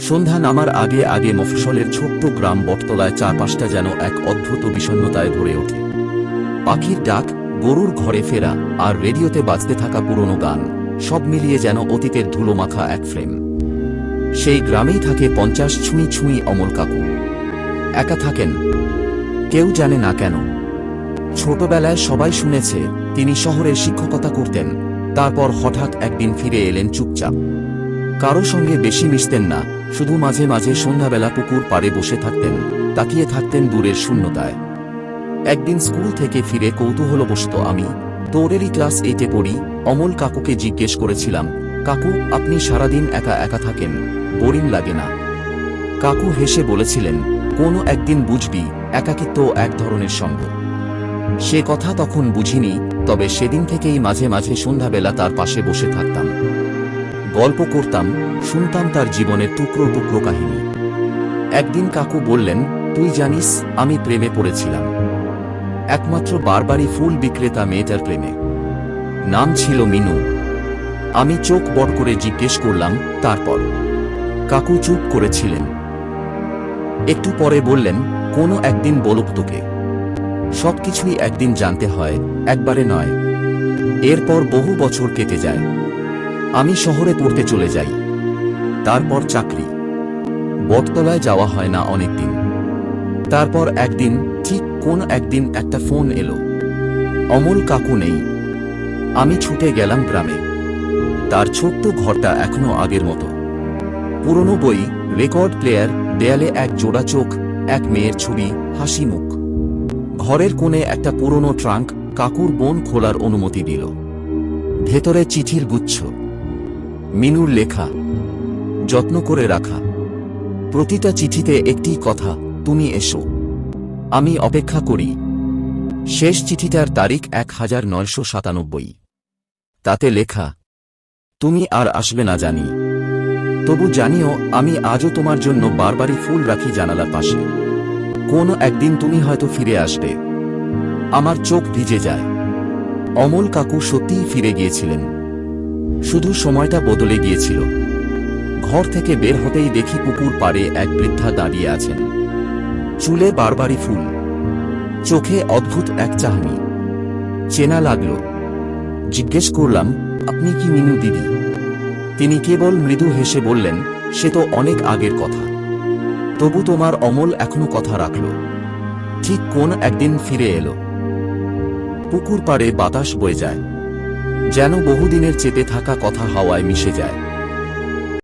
সন্ধ্যা নামার আগে আগে মফস্বলের ছোট্ট গ্রাম বটতলায় চারপাশটা যেন এক অদ্ভুত বিষণ্ণতায় ভরে ওঠে। পাখির ডাক, গরুর ঘরে ফেরা আর রেডিওতে বাজতে থাকা পুরনো গান, সব মিলিয়ে যেন অতীতের ধুলোমাখা এক ফ্রেম। সেই গ্রামেই থাকে পঞ্চাশ ছুঁই ছুঁই অমল কাকু। একা থাকেন। কেউ জানে না কেন। ছোটবেলায় সবাই শুনেছে, তিনি শহরের শিক্ষকতা করতেন, তারপর হঠাৎ একদিন ফিরে এলেন চুপচাপ। কারও সঙ্গে বেশি মিশতেন না, শুধু মাঝে মাঝে সন্ধ্যাবেলা পুকুর পাড়ে বসে থাকতেন, তাকিয়ে থাকতেন দূরের শূন্যতায়। একদিন স্কুল থেকে ফিরে কৌতূহলবশত আমি। তোরেরই ক্লাস এইটে পড়ি, অমল কাকুকে জিজ্ঞেস করেছিলাম, কাকু, আপনি সারাদিন একা একা থাকেন, বোরিং লাগে না? কাকু হেসে বলেছিলেন, কোনো একদিন বুঝবি, একাকিত্ব এক ধরনের সঙ্গ। সে কথা তখন বুঝিনি, তবে সেদিন থেকেই মাঝে মাঝে সন্ধ্যাবেলা তার পাশে বসে থাকতাম। গল্প করতাম, শুনতাম তার জীবনের টুকরো টুকরো কাহিনী। একদিন কাকু বললেন, তুই জানিস, আমি প্রেমে পড়েছিলাম। একমাত্র বারবারই ফুল বিক্রেতা মেয়েটার প্রেমে। নাম ছিল মিনু। আমি চোখ বড় করে জিজ্ঞেস করলাম, তারপর? কাকু চুপ করেছিলেন। একটু পরে বললেন, কোনো একদিন বলুক তোকে। সবকিছুই একদিন জানতে হয়, একবারে নয়। এরপর বহু বছর কেটে যায়। আমি শহরে পড়তে চলে যাই। তারপর চাকরি। বটতলায় যাওয়া হয় না অনেকদিন। তারপর একদিন, ঠিক কোন একদিন একটা ফোন এলো। অমল কাকু নেই। আমি ছুটে গেলাম গ্রামে। তার ছোট্ট ঘরটা এখনও আগের মতো। পুরনো বই, রেকর্ড প্লেয়ার, দেয়ালে এক জোড়া চোখ, এক মেয়ের ছবি, হাসি মুখ। ঘরের কোণে একটা পুরনো ট্রাঙ্ক, কাকুর বোন খোলার অনুমতি দিল। ভেতরে চিঠির গুচ্ছ। মিনুর লেখা। যত্ন করে রাখা। প্রতিটা চিঠিতে একটি কথা, তুমি এসো। আমি অপেক্ষা করি। শেষ চিঠিটার তারিখ এক হাজার নয়শো সাতানব্বই। তাতে লেখা, তুমি আর আসবে না জানি। তবু জানিও, আমি আজও তোমার জন্য বারবারই ফুল রাখি জানালার পাশে। কোনো একদিন তুমি হয়তো ফিরে আসবে। আমার চোখ ভিজে যায়। অমল কাকু সত্যিই ফিরে গিয়েছিলেন। শুধু সময়টা বদলে গিয়েছিল। ঘর থেকে বের হতেই দেখি পুকুর পাড়ে এক বৃদ্ধা দাঁড়িয়ে আছেন। চুলে বারবারই ফুল। চোখে অদ্ভুত এক চাহনি। চেনা লাগল। জিজ্ঞেস করলাম, আপনি কি মিনু দিদি? তিনি কেবল মৃদু হেসে বললেন, সে তো অনেক আগের কথা। তবু তোমার অমল এখনও কথা রাখল। ঠিক কোন একদিন ফিরে এলো। পুকুর পাড়ে বাতাস বয়ে যায়। যেন বহুদিনের চেপে থাকা কথা হাওয়ায় মিশে যায়।